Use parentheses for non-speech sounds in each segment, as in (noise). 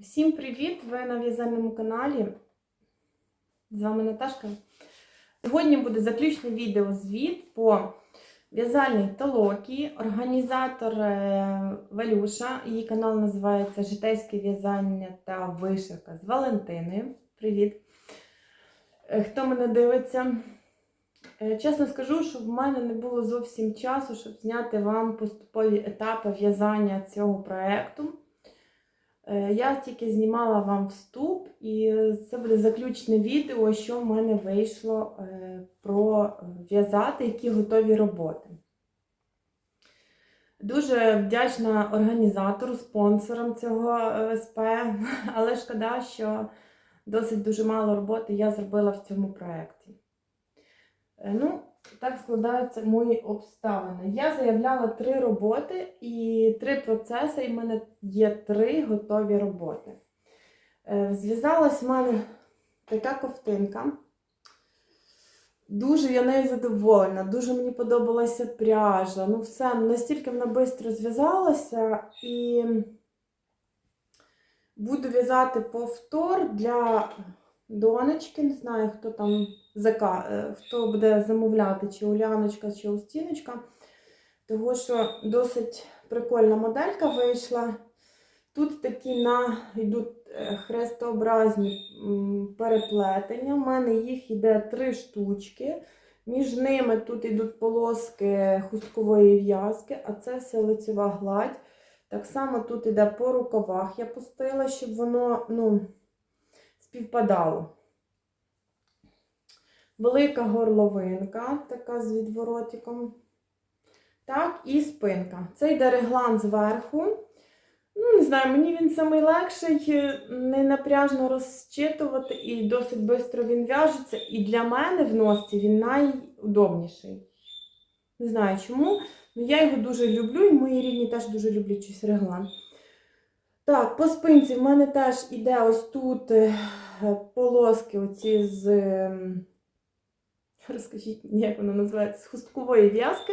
Всім привіт! Ви на в'язальному каналі. З вами Наташка. Сьогодні буде заключне відео звіт по в'язальній толокі. Організатор е, Валюша. Її канал називається Житейське в'язання та вишивка з Валентини. Привіт! Е, Хто мене дивиться? Е, Чесно скажу, що в мене не було зовсім часу, щоб зняти вам поступові етапи в'язання цього проєкту. Е, Я тільки знімала вам вступ, і це буде заключне відео, що в мене вийшло е, про в'язати, які готові роботи. Дуже вдячна організатору, спонсорам цього е, СП, (laughs) але шкода, що досить дуже мало роботи я зробила в цьому проєкті. Ну, так складаються мої обставини. Я заявляла три роботи і три процеси, і в мене є три готові роботи. Е, Зв'язалась в мене така ковтинка. Дуже я нею задоволена, дуже мені подобалася пряжа. Ну, все, настільки вона швидко зв'язалася і буду в'язати повтор для донечки. Не знаю, хто там зака, е, хто буде замовляти, чи Уляночка, чи Устіночка. Того, що досить прикольна моделька вийшла. Тут такі на йдуть е, хрестообразні переплетення. У мене їх йде три штучки. Між ними тут йдуть полоски хусткової в'язки, а це все лицева гладь. Так само тут йде по рукавах. Я пустила, щоб воно ну, співпадало. Велика горловинка, така з відворотиком. Так, і спинка. Це йде реглан зверху. Ну, не знаю, мені він самий легший, не напряжно розчитувати, і досить швидко він в'яжеться. І для мене в носці він найудобніший. Не знаю чому, але я його дуже люблю, і мої рідні теж дуже люблять щось реглан. Так, по спинці в мене теж іде ось тут е, полоски оці з. Розкажіть як воно називається, з хусткової в'язки.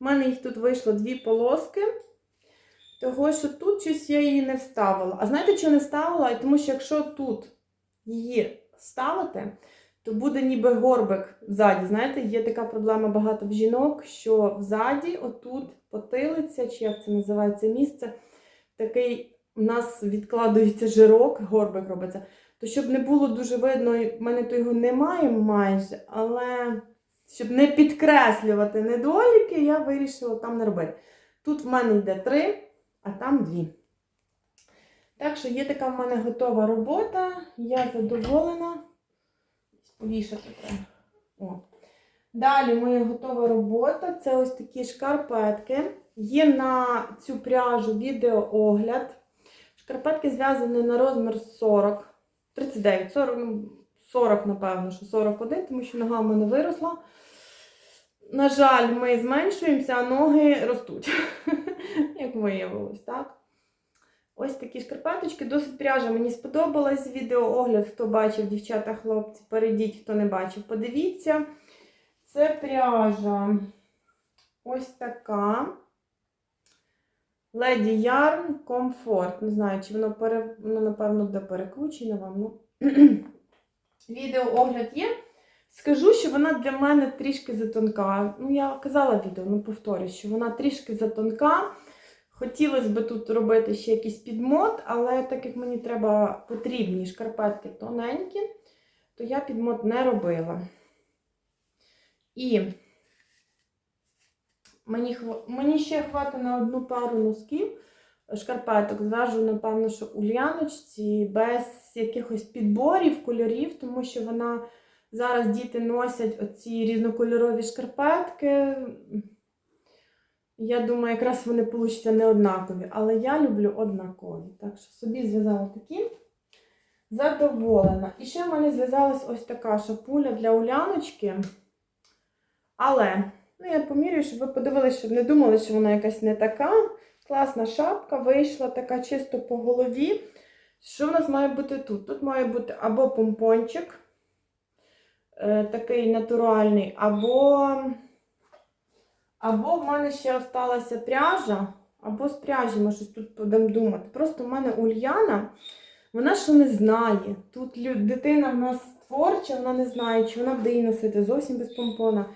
У мене їх тут вийшло дві полоски. Того, що тут щось я її не вставила. А знаєте, що не вставила? Тому що якщо тут її ставити, то буде ніби горбик ззаді. Знаєте, є така проблема багато в жінок, що взаді, отут потилиця, чи як це називається місце, такий у нас відкладується жирок, горбик робиться. То щоб не було дуже видно, в мене то його немає майже, але щоб не підкреслювати недоліки, я вирішила там не робити. Тут в мене йде три, а там дві. Так що є така в мене готова робота, я задоволена. Повішати. О. Далі моя готова робота це ось такі шкарпетки. Є на цю пряжу відеоогляд. Шкарпетки зв'язані на розмір 40, 39, 40, ну, 40, напевно, що 41, тому що нога в мене виросла. На жаль, ми зменшуємося, а ноги ростуть. (laughs) Як виявилось, так? Ось такі шкарпеточки. Досить пряжа мені сподобалась. Відеоогляд, хто бачив, дівчата, хлопці, перейдіть, хто не бачив, подивіться. Це пряжа ось така. Леді Ярн Комфорт. Не знаю, чи воно, пере... воно напевно, буде перекручене вам. Ну. (clears throat) Відеоогляд є. Скажу, що вона для мене трішки затонка. Ну, я казала відео, ну повторюю, що вона трішки затонка. Хотілося б тут робити ще якийсь підмот, але так як мені треба потрібні шкарпетки тоненькі, то я підмот не робила. І мені, мені ще хватить на одну пару носків шкарпеток. Зважу, напевно, що у ляночці без якихось підборів, кольорів, тому що вона зараз діти носять оці різнокольорові шкарпетки. Я думаю, якраз вони получаться не однакові, але я люблю однакові. Так що собі зв'язала такі. Задоволена. І ще в мене зв'язалась ось така шапуля для уляночки. Але, ну я помірюю, щоб ви подивилися, щоб не думали, що вона якась не така. Класна шапка вийшла така чисто по голові. Що в нас має бути тут? Тут має бути або помпончик, е, такий натуральний, або, або в мене ще осталася пряжа, або з пряжі ми щось тут будемо думати. Просто в мене Ульяна Вона ще не знає. Тут дитина в нас творча, вона не знає, чи вона буде її носити зовсім без помпона,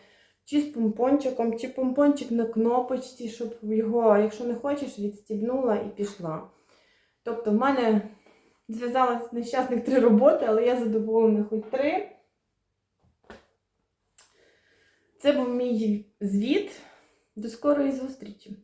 чи з помпончиком, чи помпончик на кнопочці, щоб його, якщо не хочеш, відстібнула і пішла. Тобто, в мене зв'язалось нещасних три роботи, але я задоволена хоч три. Це був мій звіт. До скорої зустрічі!